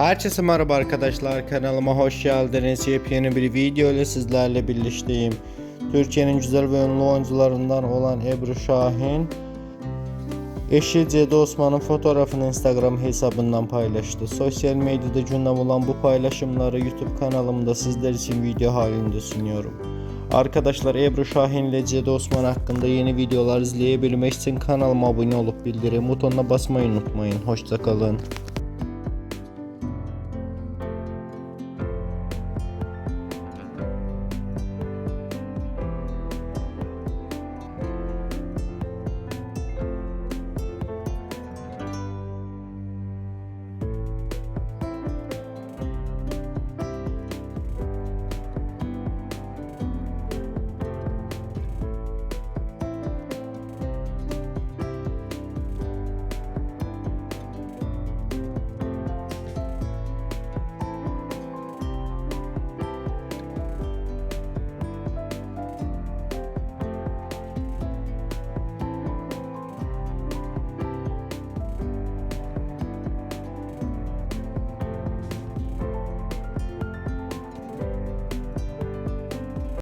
Herkese merhaba arkadaşlar kanalıma hoş geldiniz. Yepyeni bir video ile sizlerle birlikteyim. Türkiye'nin güzel ve ünlü oyuncularından olan Ebru Şahin Eşi Cedi Osman'ın fotoğrafını Instagram hesabından paylaştı. Sosyal medyada gündem olan bu paylaşımları YouTube kanalımda sizler için video halinde sunuyorum. Arkadaşlar Ebru Şahin ile Cedi Osman hakkında yeni videolar izleyebilmek için kanalıma abone olup bildirim butonuna basmayı unutmayın. Hoşçakalın.